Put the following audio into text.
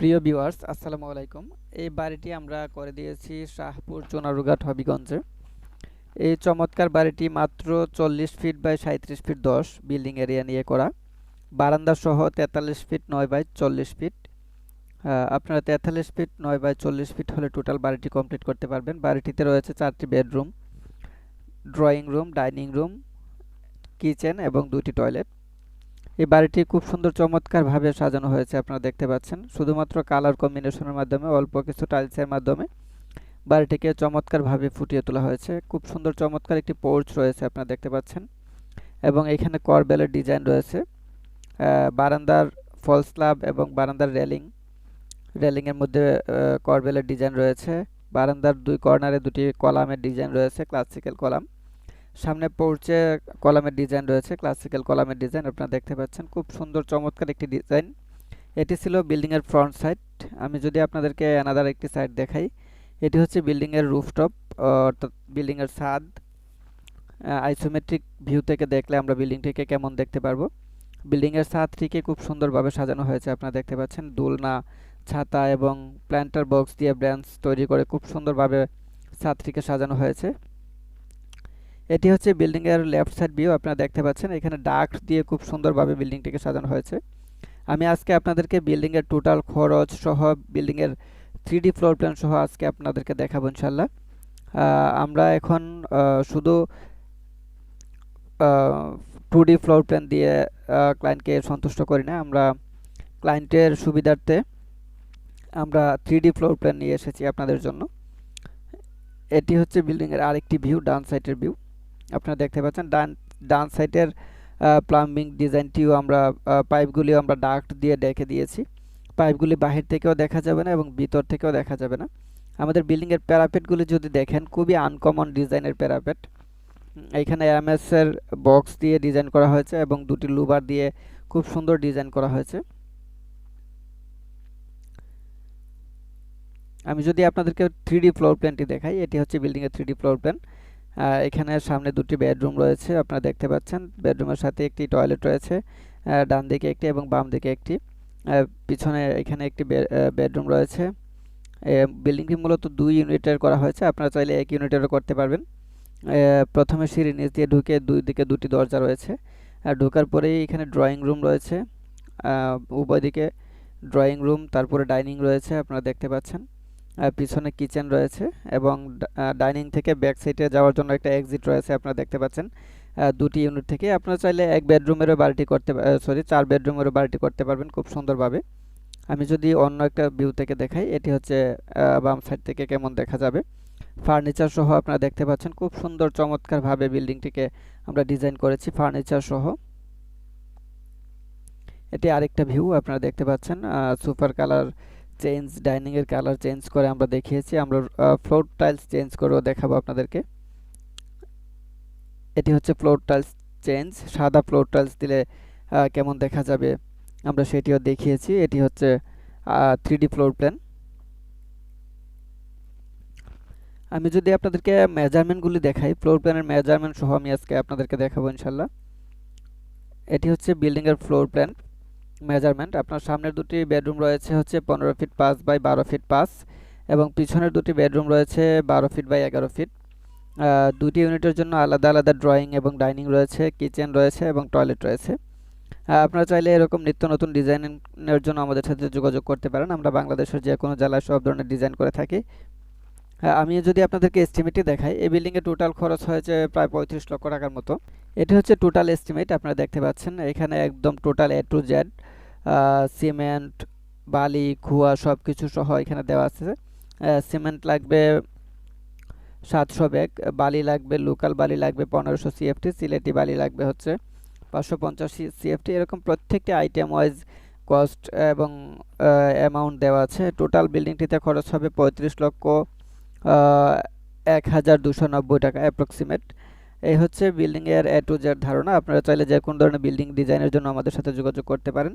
প্রিয় ভিউয়ার্স আসসালামু আলাইকুম। এই বাড়িটি আমরা করে দিয়েছি শাহপুর চোনারুঘাট হবিগঞ্জে। এই চমৎকার বাড়িটি মাত্র চল্লিশ ফিট বাই সাঁত্রিশ ফিট দশ বিল্ডিং এরিয়া নিয়ে করা। বারান্দা সহ তেতাল্লিশ ফিট নয় বাই চল্লিশ ফিট আপনারা তেতাল্লিশ ফিট নয় বাই চল্লিশ ফিট হলে টোটাল বাড়িটি কমপ্লিট করতে পারবেন। বাড়িটিতে রয়েছে চারটি bedroom drawing room dining room kitchen এবং দুটি টয়লেট এই বাড়িটি খুব সুন্দর চমৎকারভাবে সাজানো হয়েছে, আপনারা দেখতে পাচ্ছেন। শুধুমাত্র কালার কম্বিনেশনের মাধ্যমে, অল্প কিছু টাইলসের মাধ্যমে বাড়িটিকে চমৎকারভাবে ফুটিয়ে তোলা হয়েছে। খুব সুন্দর চমৎকার একটি পোর্চ রয়েছে, আপনারা দেখতে পাচ্ছেন। এবং এখানে করবেলের ডিজাইন রয়েছে। বারান্দার ফল স্ল্যাব এবং বারান্দার রেলিং রেলিংয়ের মধ্যে করবেলের ডিজাইন রয়েছে। বারান্দার দুই কর্নারে দুটি কলামের ডিজাইন রয়েছে ক্লাসিক্যাল কলাম। সামনে পড়ছে কলামের ডিজাইন রয়েছে ক্লাসিক্যাল কলামের ডিজাইন, আপনারা দেখতে পাচ্ছেন। খুব সুন্দর, চমৎকার একটি ডিজাইন। এটি ছিল বিল্ডিংয়ের ফ্রন্ট সাইড আমি যদি আপনাদেরকে অ্যানাদার একটি সাইড দেখাই, এটি হচ্ছে বিল্ডিংয়ের রুফটপ অর্থাৎ বিল্ডিংয়ের ছাদ। আইসোমেট্রিক ভিউ থেকে দেখলে আমরা বিল্ডিংটিকে কেমন দেখতে পারব। বিল্ডিংয়ের ছাদটিকে খুব সুন্দরভাবে সাজানো হয়েছে, আপনারা দেখতে পাচ্ছেন। দোলনা, ছাতা এবং প্ল্যান্টার বক্স দিয়ে ব্রাঞ্চ তৈরি করে খুব সুন্দরভাবে ছাদটিকে সাজানো হয়েছে। এটি হচ্ছে বিল্ডিংয়ের লেফট সাইড ভিউ আপনারা দেখতে পাচ্ছেন। এখানে ডাক দিয়ে খুব সুন্দরভাবে বিল্ডিংটিকে সাজানো হয়েছে। আমি আজকে আপনাদেরকে বিল্ডিংয়ের টোটাল খরচ সহ বিল্ডিংয়ের থ্রি ফ্লোর প্ল্যান সহ আজকে আপনাদেরকে দেখাবো ইনশাল্লাহ আমরা এখন শুধু টু ডি ফ্লোর প্ল্যান দিয়ে ক্লায়েন্টকে সন্তুষ্ট করি না। আমরা ক্লায়েন্টের সুবিধার্থে আমরা থ্রি ডি ফ্লোর প্ল্যান নিয়ে এসেছি আপনাদের জন্য। এটি হচ্ছে বিল্ডিংয়ের আরেকটি ভিউ ডান সাইডের ভিউ আপনারা দেখতে পাচ্ছেন ডান ডান সাইডের প্লাম্বিং ডিজাইনটিও আমরা পাইপগুলিও আমরা ডাক্ট দিয়ে ডেকে দিয়েছি। পাইপগুলি বাহির থেকেও দেখা যাবে না এবং ভিতর থেকেও দেখা যাবে না। আমাদের বিল্ডিংয়ের প্যারাপেটগুলি যদি দেখেন, খুবই আনকমন ডিজাইনের প্যারাপেট এখানে এর বক্স দিয়ে ডিজাইন করা হয়েছে এবং দুটি লুবার দিয়ে খুব সুন্দর ডিজাইন করা হয়েছে। আমি যদি আপনাদেরকে থ্রি ফ্লোর প্ল্যানটি দেখাই, এটি হচ্ছে বিল্ডিংয়ের থ্রি ফ্লোর প্ল্যান এখানে সামনে দুটি বেডরুম রয়েছে, আপনারা দেখতে পাচ্ছেন। বেডরুমের সাথে একটি টয়লেট রয়েছে ডান দিকে একটি এবং বাম দিকে একটি। পিছনে এখানে একটি বেডরুম রয়েছে। বিল্ডিংটি মূলত দুই ইউনিটের করা হয়েছে, আপনারা চাইলে এক ইউনিটেরও করতে পারবেন। প্রথমে সিঁড়ি নিচ দিয়ে ঢুকে দুই দিকে দুটি দরজা রয়েছে, আর ঢোকার পরেই এখানে ড্রয়িং রুম রয়েছে। উভয় দিকে ড্রয়িং রুম, তারপরে ডাইনিং রয়েছে, আপনারা দেখতে পাচ্ছেন। পিছনে কিচেন রয়েছে এবং ডাইনিং থেকে ব্যাক সাইডে যাওয়ার জন্য একটা এক্সিট রয়েছে, আপনারা দেখতে পাচ্ছেন। দুটি ইউনিট থেকে আপনারা চাইলে এক বেডরুমেরও বাড়িটি করতে সরি চার বেডরুমেরও বাড়িটি করতে পারবেন খুব সুন্দরভাবে। আমি যদি অন্য একটা ভিউ থেকে দেখাই, এটি হচ্ছে বাম সাইড থেকে কেমন দেখা যাবে। ফার্নিচার সহ আপনারা দেখতে পাচ্ছেন খুব সুন্দর চমৎকারভাবে বিল্ডিংটিকে আমরা ডিজাইন করেছি ফার্নিচার সহ। এটি আরেকটা ভিউ আপনারা দেখতে পাচ্ছেন সুপার কালার চেঞ্জ ডাইনিংয়ের কালার চেঞ্জ করে আমরা দেখিয়েছি। আমরা ফ্লোর টাইলস চেঞ্জ করেও দেখাবো আপনাদেরকে। এটি হচ্ছে ফ্লোর টাইলস চেঞ্জ সাদা ফ্লোর টাইলস দিলে কেমন দেখা যাবে? আমরা সেটিও দেখিয়েছি। এটি হচ্ছে থ্রি ফ্লোর প্ল্যান আমি যদি আপনাদেরকে মেজারমেন্টগুলি দেখাই ফ্লোর প্ল্যানের মেজারমেন্ট সহ আমি আজকে আপনাদেরকে দেখাবো ইনশাল্লাহ। এটি হচ্ছে বিল্ডিংয়ের ফ্লোর প্ল্যান মেজারমেন্ট। আপনার সামনের দুটি বেডরুম রয়েছে হচ্ছে পনেরো ফিট পাঁচ বাই বারো ফিট পাঁচ এবং পিছনের দুটি বেডরুম রয়েছে বারো ফিট বাই এগারো ফিট। দুটি ইউনিটের জন্য আলাদা আলাদা ড্রয়িং এবং ডাইনিং রয়েছে, কিচেন রয়েছে এবং টয়লেট রয়েছে। আপনারা চাইলে এরকম নিত্য নতুন ডিজাইনের জন্য আমাদের সাথে যোগাযোগ করতে পারেন। আমরা বাংলাদেশের যে কোনো জেলায় সব ধরনের ডিজাইন করে থাকি। আমি যদি আপনাদেরকে এস্টিমেটই দেখাই, এই বিল্ডিংয়ে টোটাল খরচ হয়েছে প্রায় পঁয়ত্রিশ লক্ষ টাকার মতো। এটি হচ্ছে টোটাল এস্টিমেট, আপনারা দেখতে পাচ্ছেন এখানে একদম total A to Z. Cement, বালি খুয়া সব কিছু সহ এখানে দেওয়া আছে। সিমেন্ট লাগবে সাতশো ব্যাগ, বালি লাগবে, লোকাল বালি লাগবে পনেরোশো সিএফটি সিলেটি বালি লাগবে হচ্ছে পাঁচশো পঞ্চাশ সিএফটি এরকম প্রত্যেকটি আইটেম ওয়াইজ কস্ট এবং অ্যামাউন্ট দেওয়া আছে। টোটাল বিল্ডিংটিতে খরচ হবে পঁয়ত্রিশ লক্ষ এক হাজার দুশো নব্বই টাকা অ্যাপ্রক্সিমেট এই হচ্ছে বিল্ডিংয়ের এ টু জেড ধারণা। আপনারা চাইলে যে কোনো ধরনের বিল্ডিং ডিজাইনের জন্য আমাদের সাথে যোগাযোগ করতে পারেন।